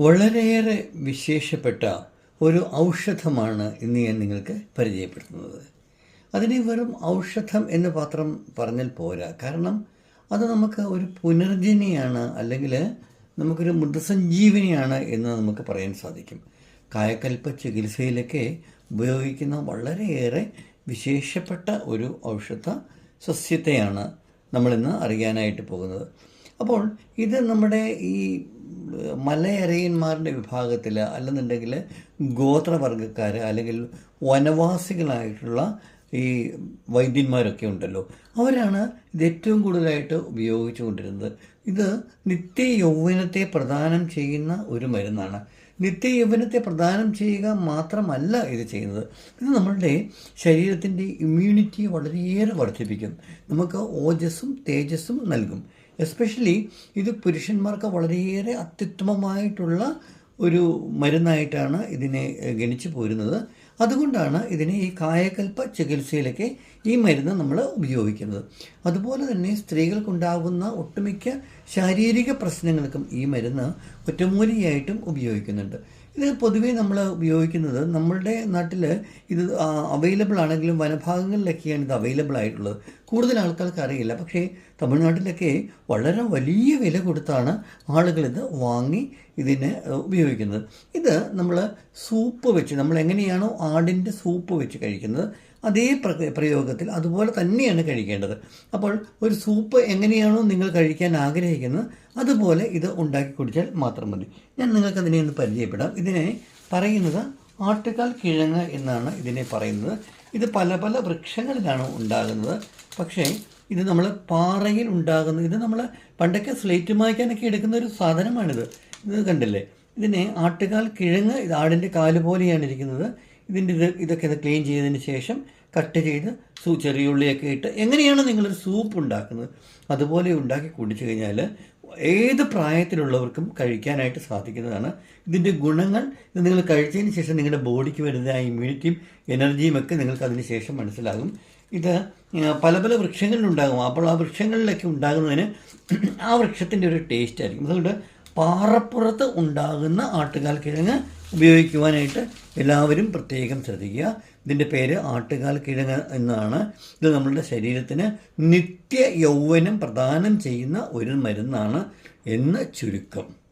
വളരെയേറെ വിശേഷപ്പെട്ട ഒരു ഔഷധമാണ് ഇന്ന് ഞാൻ നിങ്ങൾക്ക് പരിചയപ്പെടുത്തുന്നത്. അതിനെ വെറും ഔഷധം എന്ന് മാത്രം പറഞ്ഞാൽ പോരാ. കാരണം അത് നമുക്ക് ഒരു പുനർജനിയാണ് അല്ലെങ്കിൽ നമുക്കൊരു മൃതസഞ്ജീവനിയാണ് എന്ന് നമുക്ക് പറയാൻ സാധിക്കും. കായക്കൽപ്പ ചികിത്സയിലൊക്കെ ഉപയോഗിക്കുന്ന വളരെയേറെ വിശേഷപ്പെട്ട ഒരു ഔഷധ സസ്യത്തെയാണ് നമ്മളിന്ന് അറിയാനായിട്ട് പോകുന്നത്. അപ്പോൾ ഇത് നമ്മുടെ ഈ മലയരയന്മാരുടെ വിഭാഗത്തിൽ അല്ലെന്നുണ്ടെങ്കിൽ ഗോത്രവർഗക്കാർ അല്ലെങ്കിൽ വനവാസികളായിട്ടുള്ള ഈ വൈദ്യന്മാരൊക്കെ ഉണ്ടല്ലോ അവരാണ് ഇത് ഏറ്റവും കൂടുതലായിട്ട് ഉപയോഗിച്ചു കൊണ്ടിരുന്നത് ഇത് നിത്യ യൗവനത്തെ പ്രദാനം ചെയ്യുന്ന ഒരു മരുന്നാണ്. നിത്യ യൗവനത്തെ പ്രദാനം ചെയ്യുക മാത്രമല്ല ഇത് ചെയ്യുന്നത്. ഇത് നമ്മളുടെ ശരീരത്തിന്റെ ഇമ്മ്യൂണിറ്റി വളരെയേറെ വർദ്ധിപ്പിക്കും. നമുക്ക് ഓജസ്സും തേജസ്സും നൽകും. എസ്പെഷ്യലി ഇത് പുരുഷന്മാർക്ക് വളരെയേറെ അത്യുത്തമമായിട്ടുള്ള ഒരു മരുന്നായിട്ടാണ് ഇതിനെ ഗണിച്ചു പോരുന്നത്. അതുകൊണ്ടാണ് ഇതിനെ ഈ കായകൽപ്പ ചികിത്സയിലൊക്കെ ഈ മരുന്ന് നമ്മൾ ഉപയോഗിക്കുന്നത്. അതുപോലെ തന്നെ സ്ത്രീകൾക്കുണ്ടാകുന്ന ഒട്ടുമിക്ക ശാരീരിക പ്രശ്നങ്ങൾക്കും ഈ മരുന്ന് ഒറ്റമൂലിയായിട്ടും ഉപയോഗിക്കുന്നുണ്ട്. ഇത് പൊതുവേ നമ്മൾ ഉപയോഗിക്കുന്നത് നമ്മളുടെ നാട്ടിൽ ഇത് അവൈലബിൾ ആണെങ്കിലും വനഭാഗങ്ങളിലൊക്കെയാണ് ഇത് അവൈലബിൾ ആയിട്ടുള്ളത്. കൂടുതൽ ആൾക്കാർക്ക് അറിയില്ല. പക്ഷേ തമിഴ്നാട്ടിലൊക്കെ വളരെ വലിയ വില കൊടുത്താണ് ആളുകൾ ഇത് വാങ്ങി ഇതിനെ ഉപയോഗിക്കുന്നത്. ഇത് നമ്മൾ സൂപ്പ് വെച്ച് നമ്മൾ എങ്ങനെയാണോ ആടിന്റെ സൂപ്പ് വെച്ച് കഴിക്കുന്നത് അതേ പ്രയോഗത്തിൽ അതുപോലെ തന്നെയാണ് കഴിക്കേണ്ടത്. അപ്പോൾ ഒരു സൂപ്പ് എങ്ങനെയാണോ നിങ്ങൾ കഴിക്കാൻ ആഗ്രഹിക്കുന്നത് അതുപോലെ ഇത് ഉണ്ടാക്കി കുടിച്ചാൽ മാത്രം മതി. ഞാൻ നിങ്ങൾക്ക് അതിനെ ഒന്ന് പരിചയപ്പെടാം. ഇതിനെ പറയുന്നത് ആട്ടുകാൽ കിഴങ്ങ് എന്നാണ് ഇതിനെ പറയുന്നത്. ഇത് പല പല വൃക്ഷങ്ങളിലാണ് ഉണ്ടാകുന്നത്. പക്ഷേ ഇത് നമ്മൾ പാറയിൽ ഉണ്ടാകുന്ന ഇത് നമ്മൾ പണ്ടൊക്കെ സ്ലേറ്റ് മായ്ക്കാനൊക്കെ എടുക്കുന്ന ഒരു സാധനമാണിത്. ഇത് കണ്ടില്ലേ? ഇതിനെ ആട്ടുകാൽ കിഴങ്ങ് ഇത് ആടിന്റെ കാൽ പോലെയാണ് ഇരിക്കുന്നത്. ഇതിന്റെ ഇത് ഇതൊക്കെ ഇത് ക്ലീൻ ചെയ്തതിന് ശേഷം കട്ട് ചെയ്ത് സൂ ചെറിയ ഉള്ളിയൊക്കെ ഇട്ട് എങ്ങനെയാണ് നിങ്ങളൊരു സൂപ്പ് ഉണ്ടാക്കുന്നത്? അതുപോലെ ഉണ്ടാക്കി കുടിച്ചു കഴിഞ്ഞാൽ ഏത് പ്രായത്തിലുള്ളവർക്കും കഴിക്കാനായിട്ട് സാധിക്കുന്നതാണ്. ഇതിന്റെ ഗുണങ്ങൾ ഇത് നിങ്ങൾ കഴിച്ചതിന് ശേഷം നിങ്ങളുടെ ബോഡിക്ക് വരുന്ന ഇമ്മ്യൂണിറ്റിയും എനർജിയും ഒക്കെ നിങ്ങൾക്ക് അതിന് ശേഷം മനസ്സിലാകും. ഇത് പല പല വൃക്ഷങ്ങളിലുണ്ടാകും. അപ്പോൾ ആ വൃക്ഷങ്ങളിലൊക്കെ ഉണ്ടാകുന്നതിന് ആ വൃക്ഷത്തിന്റെ ഒരു ടേസ്റ്റ് ആയിരിക്കും. അതുകൊണ്ട് പാറപ്പുറത്ത് ഉണ്ടാകുന്ന ആട്ടുകാൽ കിഴങ്ങ് ഉപയോഗിക്കുവാനായിട്ട് എല്ലാവരും പ്രത്യേകം ശ്രദ്ധിക്കുക. ഇതിന്റെ പേര് ആട്ടുകാൽ കിഴങ്ങ് എന്നാണ്. ഇത് നമ്മളുടെ ശരീരത്തിന് നിത്യ യൗവനം പ്രദാനം ചെയ്യുന്ന ഒരു മരുന്നാണ് എന്ന് ചുരുക്കം.